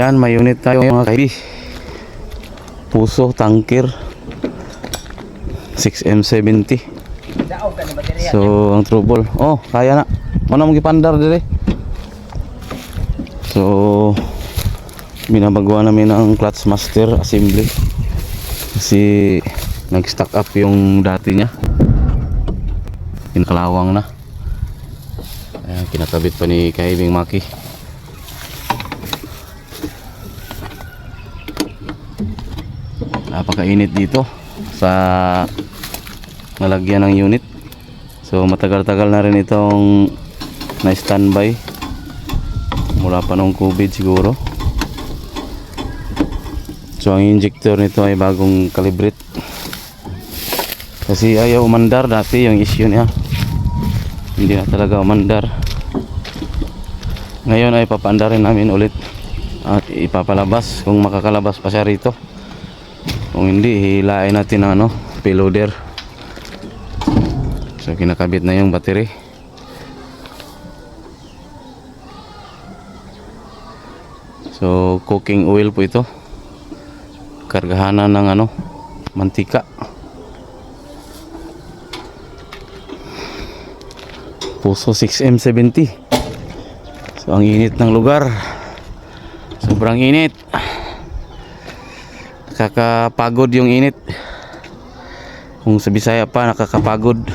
Yan, may unit tayo mga kaibi. Puso, tanker. 6M70. Daog ka ni baterya. So, ang trouble. Oh, kaya na. Ano mong ipandar dire? So, binabagawa namin ang clutch master assembly. Kasi nag-stack up yung dati niya. Pinakalawang na. Ayan, kinakabit pa ni Kaibing Maki. Napakainit dito sa nalagyan ng unit. So matagal-tagal na rin itong na-standby mula pa nung COVID siguro. So ang injector nito ay bagong calibrate. Kasi ayaw umandar dati yung issue niya. Hindi na talaga umandar. Ngayon ay papaandarin namin ulit at ipapalabas kung makakalabas pa siya rito. Kung hindi, hilain natin ng ano, payloader. So kinakabit na yung battery. So cooking oil po ito. Kargahanan ng ano, mantika. Puso 6M70. So ang init ng lugar. Sobrang init. Nakakapagod yung init. Kung sa Bisaya pa nakakapagod.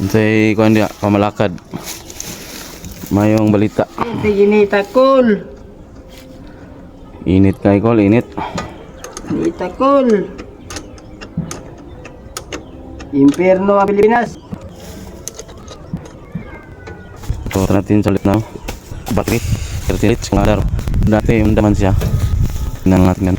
Unsay kuan dia pamalakad. Mayong balita. Hindi ginita cool. Init kay kol, init. Ginita cool. Impierno ang Pilipinas. So natin sa ulit na battery. 30 liters kung adar. Dati yung daman siya. Natin yan.